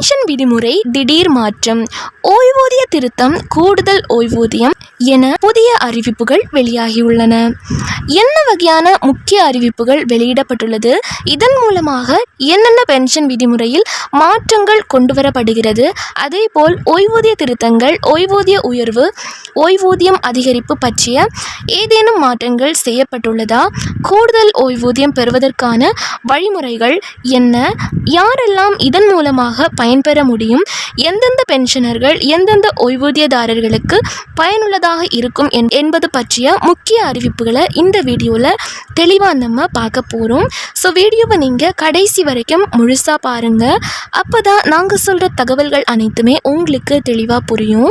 Pension விதிமுறை திடீர் மாற்றம் ஓய்வூதிய திருத்தம் கூடுதல் ஓய்வூதியம் என புதிய அறிவிப்புகள் வெளியாகியுள்ளன. என்ன வகையான முக்கிய அறிவிப்புகள் வெளியிடப்பட்டுள்ளது? இதன் மூலமாக என்னென்ன பென்ஷன் விதிமுறையில் மாற்றங்கள் கொண்டு வரப்படுகிறது அதேபோல் ஓய்வூதிய திருத்தங்கள் ஓய்வூதிய உயர்வு ஓய்வூதியம் அதிகரிப்பு பற்றிய ஏதேனும் மாற்றங்கள் செய்யப்பட்டுள்ளதா? கூடுதல் ஓய்வூதியம் பெறுவதற்கான வழிமுறைகள் என்ன? யாரெல்லாம் இதன் மூலமாக பயன்பெற முடியும். எந்தெந்த பென்ஷனர்கள் எந்தெந்த ஓய்வூதியதாரர்களுக்கு பயனுள்ளதாக இருக்கும் என்- என்பது பற்றிய முக்கிய அறிவிப்புகளை இந்த வீடியோவில் தெளிவாக நம்ம பார்க்க போகிறோம் ஸோ வீடியோவை நீங்கள் கடைசி வரைக்கும் முழுசாக பாருங்கள் அப்போ தான் நாங்கள் சொல்கிற தகவல்கள் அனைத்துமே உங்களுக்கு தெளிவாக புரியும்.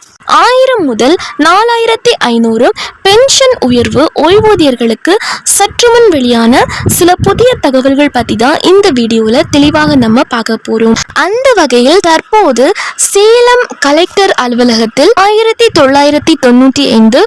ஆயிரம் முதல் நாலாயிரத்தி ஐநூறு பென்ஷன் உயர்வு ஓய்வூதியர்களுக்கு சற்று முன் வெளியான சில புதிய தகவல்கள் பற்றி தான் இந்த வீடியோவில் தெளிவாக நம்ம பார்க்க போகிறோம் அந்த வகையில் தற்போது சேலம் கலெக்டர் அலுவலகத்தில் ஆயிரத்தி தொள்ளாயிரத்தி தொண்ணூற்றி ஐந்து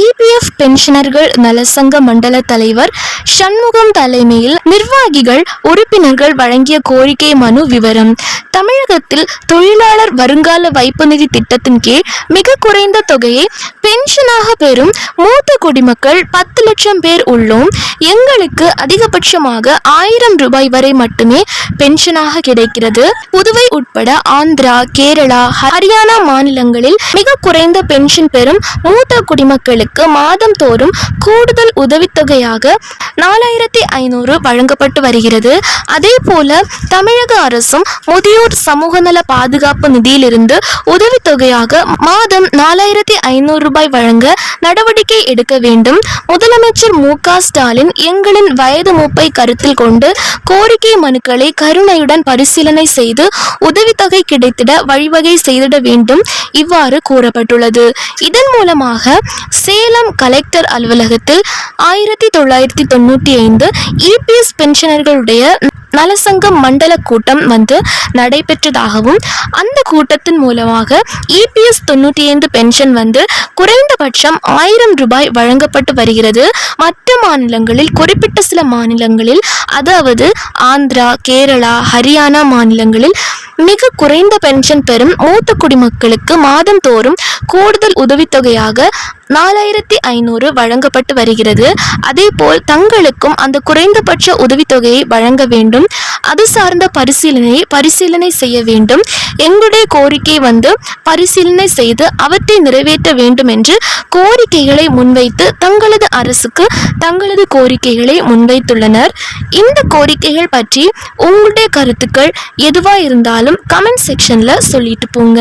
இபிஎஃப் பென்ஷனர்கள் நலசங்க மண்டல தலைவர் சண்முகம் தலைமையில் நிர்வாகிகள் உறுப்பினர்கள் வழங்கிய கோரிக்கை மனு விவரம். தமிழகத்தில் தொழிலாளர் வருங்கால வைப்பு நிதி திட்டத்தின் கீழ் மிக குறைந்த தொகையை பென்ஷனாக பெறும் மூத்த குடிமக்கள் பத்து லட்சம் பேர் உள்ளோம். எங்களுக்கு அதிகபட்சமாக ஆயிரம் ரூபாய் வரை மட்டுமே பென்ஷனாக கிடைக்கிறது. புதுவை உட்பட ஆந்திரா கேரளா ஹரியானா மாநிலங்களில் மிக குறைந்த பென்ஷன் பெறும் மூத்த குடிமக்களுக்கு மாதம் தோறும் கூடுதல் உதவித்தொகையாக நாலாயிரத்தி ஐநூறு வழங்கப்பட்டு வருகிறது. அதே போல தமிழக அரசும் முதியோர் சமூக நல பாதுகாப்பு நிதியிலிருந்து உதவித்தொகையாக மாதம் நாலாயிரத்தி ஐநூறு ரூபாய் வழங்க நடவடிக்கை எடுக்க வேண்டும். முதலமைச்சர் மு க ஸ்டாலின் எங்களின் வயது மூப்பை கருத்தில் கொண்டு கோரிக்கை மனுக்களை கருணையுடன் பரிசீலனை செய்து உதவித்தொகை கிடைத்திட வழிவகை செய்திட வேண்டும் இவ்வாறு கூறப்பட்டுள்ளது. இதன் மூலமாக சேலம் கலெக்டர் அலுவலகத்தில் ஆயிரத்தி தொள்ளாயிரத்தி தொண்ணூற்றி ஐந்து இபிஎஸ் பென்ஷனர்களுடைய நலசங்கம் மண்டல கூட்டம் வந்து நடைபெற்றதாகவும் அந்த கூட்டத்தின் மூலமாக இபிஎஸ் தொண்ணூற்றி ஐந்து பென்ஷன் வந்து குறைந்தபட்சம் ஆயிரம் ரூபாய் வழங்கப்பட்டு வருகிறது. மற்ற மாநிலங்களில் குறிப்பிட்ட சில மாநிலங்களில் அதாவது ஆந்திரா கேரளா ஹரியானா மாநிலங்களில் மிக குறைந்த பென்ஷன் பெறும் மூத்த குடிமக்களுக்கு மாதந்தோறும் கூடுதல் உதவித்தொகையாக நாலாயிரத்தி ஐநூறு வழங்கப்பட்டு வருகிறது. அதேபோல் தங்களுக்கும் அந்த குறைந்தபட்ச உதவித்தொகையை வழங்க வேண்டும். அது சார்ந்த பரிசீலனையை பரிசீலனை செய்ய வேண்டும். எங்களுடைய கோரிக்கை வந்து பரிசீலனை செய்து அவற்றை நிறைவேற்ற வேண்டும் என்று கோரிக்கைகளை முன்வைத்து தங்களது அரசுக்கு தங்களது கோரிக்கைகளை முன்வைத்துள்ளனர். இந்த கோரிக்கைகள் பற்றி உங்களுடைய கருத்துக்கள் எதுவா இருந்தாலும் கமெண்ட் செக்ஷன்ல சொல்லிட்டு போங்க.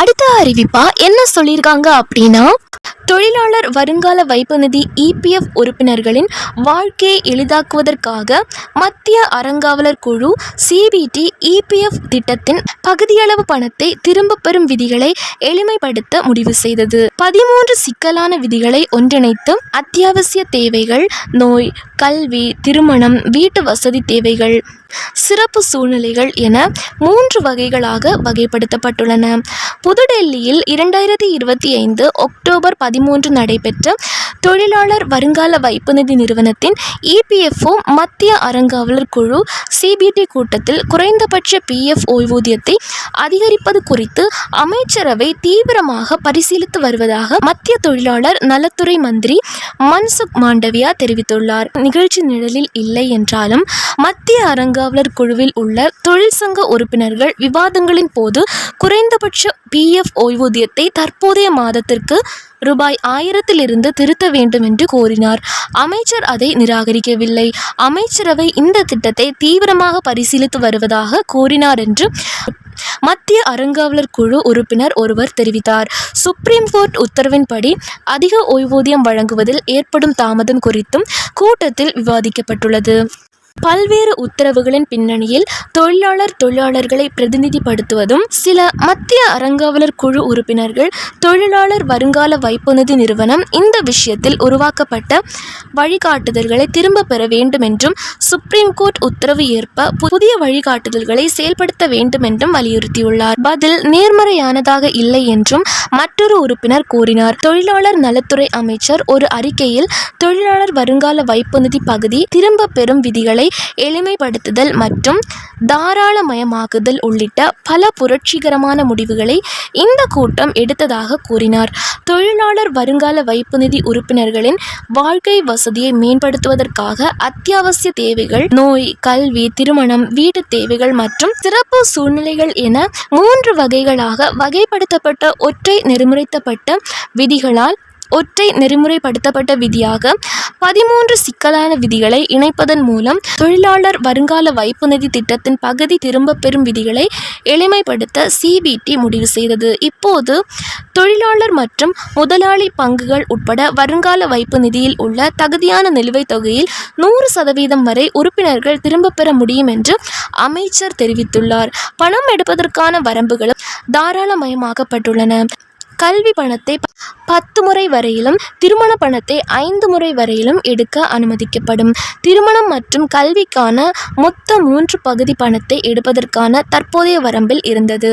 அடுத்த அறிவிப்பா என்ன சொல்லியிருக்காங்க அப்படின்னா தொழிலாளர் வருங்கால வைப்பு நிதி இபிஎஃப் உறுப்பினர்களின் வாழ்க்கையை எளிதாக்குவதற்காக மத்திய அறங்காவலர் குழு சிபிடி இபிஎஃப் திட்டத்தின் பகுதியளவு பணத்தை திரும்ப பெறும் விதிகளை எளிமைப்படுத்த முடிவு செய்தது. பதிமூன்று சிக்கலான விதிகளை ஒன்றிணைத்து அத்தியாவசிய தேவைகள் நோய் கல்வி திருமணம் வீட்டு வசதி தேவைகள் சிறப்பு சூழ்நிலைகள் என மூன்று வகைகளாக வகைப்படுத்தப்பட்டுள்ளன. புதுடெல்லியில் இரண்டாயிரத்தி இருபத்தி ஐந்து அக்டோபர் பதிமூன்று நடைபெற்ற தொழிலாளர் வருங்கால வைப்பு நிதி நிறுவனத்தின் இபிஎஃப்ஓ மத்திய அறங்காவலர் குழு சிபிடி கூட்டத்தில் குறைந்தபட்ச பிஎஃப் ஓய்வூதியத்தை அதிகரிப்பது குறித்து அமைச்சரவை தீவிரமாக பரிசீலித்து வருவதாக மத்திய தொழிலாளர் நலத்துறை மந்திரி மன்சுக் மாண்டவியா தெரிவித்துள்ளார். நிகழ்ச்சி நிழலில் இல்லை என்றாலும் மத்திய அறங்காவலர் குழுவில் உள்ள தொழிற்சங்க உறுப்பினர்கள் விவாதங்களின் போது குறைந்தபட்ச பிஎஃப் ஓய்வூதியத்தை தற்போதைய மாதத்திற்கு ரூபாய் ஆயிரத்திலிருந்து திருத்த வேண்டும் என்று கோரினார். அமைச்சர் அதை நிராகரிக்கவில்லை. அமைச்சரவை இந்த திட்டத்தை தீவிரமாக பரிசீலித்து வருவதாக கூறினார் என்று மத்திய அறங்காவலர் குழு உறுப்பினர் ஒருவர் தெரிவித்தார். சுப்ரீம் கோர்ட் உத்தரவின்படி அதிக ஓய்வூதியம் வழங்குவதில் ஏற்படும் தாமதம் குறித்தும் கூட்டத்தில் விவாதிக்கப்பட்டுள்ளது. பல்வேறு உத்தரவுகளின் பின்னணியில் தொழிலாளர் தொழிலாளர்களை பிரதிநிதிப்படுத்துவதும் சில மத்திய அறங்காவலர் குழு உறுப்பினர்கள் தொழிலாளர் வருங்கால வைப்பு நிதி நிறுவனம் இந்த விஷயத்தில் உருவாக்கப்பட்ட வழிகாட்டுதல்களை திரும்ப பெற வேண்டும் என்றும் சுப்ரீம் கோர்ட் உத்தரவு ஏற்ப புதிய வழிகாட்டுதல்களை செயல்படுத்த வேண்டும் என்றும் வலியுறுத்தியுள்ளார். பதில் நேர்மறையானதாக இல்லை என்றும் மற்றொரு உறுப்பினர் கூறினார். தொழிலாளர் நலத்துறை அமைச்சர் ஒரு அறிக்கையில் தொழிலாளர் வருங்கால வைப்பு நிதி பகுதி திரும்ப பெறும் விதிகளை எளிமைப்படுத்துதல் மற்றும் தாராளமயமாக்குதல் உள்ளிட்ட பல புரட்சிகரமான முடிவுகளை இந்த கூட்டம் எடுத்ததாக கூறினார். தொழிலாளர் வருங்கால வைப்பு நிதி உறுப்பினர்களின் வாழ்க்கை வசதியை மேம்படுத்துவதற்காக அத்தியாவசிய தேவைகள் நோய் கல்வி திருமணம் வீட்டு தேவைகள் மற்றும் சிறப்பு சூழ்நிலைகள் என மூன்று வகைகளாக வகைப்படுத்தப்பட்ட ஒற்றை நெறிமுறைத்தப்பட்ட விதிகளால் ஒற்றை நெறிமுறைப்படுத்தப்பட்ட விதியாக பதிமூன்று சிக்கலான விதிகளை இணைப்பதன் மூலம் தொழிலாளர் வருங்கால வைப்பு நிதி திட்டத்தின் பகுதி திரும்பப் பெறும் விதிகளை எளிமைப்படுத்த சிபிடி முடிவு செய்தது. இப்போது தொழிலாளர் மற்றும் முதலாளி பங்குகள் உட்பட வருங்கால வைப்பு நிதியில் உள்ள தகுதியான நிலுவைத் தொகையில் நூறு சதவீதம் வரை உறுப்பினர்கள் திரும்பப் பெற முடியும் என்று அமைச்சர் தெரிவித்துள்ளார். பணம் எடுப்பதற்கான வரம்புகளும் தாராளமயமாக்கப்பட்டுள்ளன. கல்வி பணத்தை பத்து முறை வரையிலும் திருமண பணத்தை ஐந்து முறை வரையிலும் எடுக்க அனுமதிக்கப்படும். திருமணம் மற்றும் கல்விக்கான மொத்த மூன்று பகுதி பணத்தை எடுப்பதற்கான தற்போதைய வரம்பில் இருந்தது.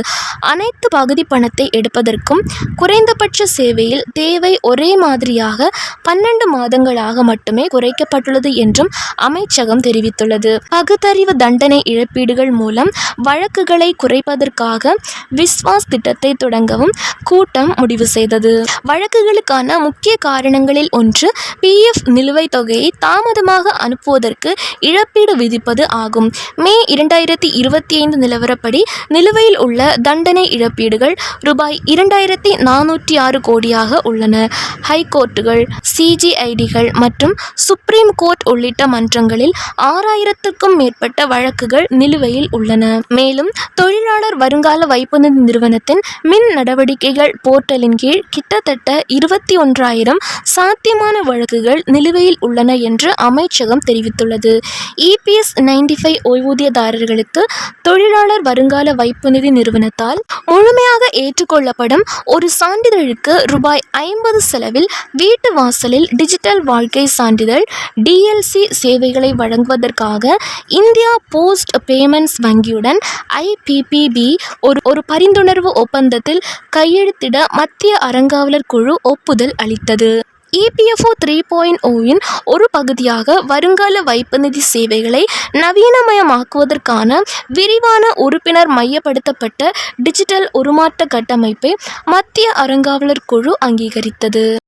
அனைத்து பகுதி பணத்தை எடுப்பதற்கும் குறைந்தபட்ச சேவையில் தேவை ஒரே மாதிரியாக பன்னெண்டு மாதங்களாக மட்டுமே குறைக்கப்பட்டுள்ளது என்றும் அமைச்சகம் தெரிவித்துள்ளது. பகுத்தறிவு தண்டனை இழப்பீடுகள் மூலம் வழக்குகளை குறைப்பதற்காக விஸ்வாஸ் திட்டத்தை தொடங்கவும் கூட்டம் முடிவு செய்தது. வழக்குகளுக்கான முக்கிய காரணங்களில் ஒன்று பிஎஃப் நிலுவைத் தொகையை தாமதமாக அனுப்புவதற்கு இழப்பீடு விதிப்பது ஆகும். மே இரண்டாயிரத்தி இருபத்தி ஐந்து நிலவரப்படி நிலுவையில் உள்ள தண்டனை இழப்பீடுகள் ரூபாய் இரண்டாயிரத்தி நானூற்றி ஆறு கோடியாக உள்ளன. ஹைகோர்ட்டுகள் சிஜிஐடிகள் மற்றும் சுப்ரீம் கோர்ட் உள்ளிட்ட மன்றங்களில் ஆறாயிரத்திற்கும் மேற்பட்ட வழக்குகள் நிலுவையில் உள்ளன. மேலும் தொழிலாளர் வருங்கால வைப்பு நிதி நிறுவனத்தின் மின் நடவடிக்கைகள் கூட்டலின் கீழ் கிட்டத்தட்ட இருபத்தி ஒன்றாயிரம் சாத்தியமான வழக்குகள் நிலுவையில் உள்ளன என்று அமைச்சகம் தெரிவித்துள்ளது. இபிஎஸ் நைன்டி ஃபைவ் ஓய்வூதியதாரர்களுக்கு தொழிலாளர் வருங்கால வைப்பு நிதி நிறுவனத்தால் முழுமையாக ஏற்றுக்கொள்ளப்படும் ஒரு சான்றிதழுக்கு ரூபாய் ஐம்பது செலவில் வீட்டு வாசலில் டிஜிட்டல் வாழ்க்கை சான்றிதழ் டிஎல்சி சேவைகளை வழங்குவதற்காக இந்தியா போஸ்ட் பேமெண்ட்ஸ் வங்கியுடன் ஐபிபிபி ஒரு ஒரு பரிந்துணர்வு ஒப்பந்தத்தில் கையெழுத்திட மத்திய அறங்காவலர் குழு ஒப்புதல் அளித்தது. இபிஎஃப்ஓ த்ரீ பாயிண்ட் ஓவின் ஒரு பகுதியாக வருங்கால வைப்பு நிதி சேவைகளை நவீனமயமாக்குவதற்கான விரிவான உறுப்பினர் மையப்படுத்தப்பட்ட டிஜிட்டல் உருமாற்ற கட்டமைப்பை மத்திய அறங்காவலர் குழு அங்கீகரித்தது.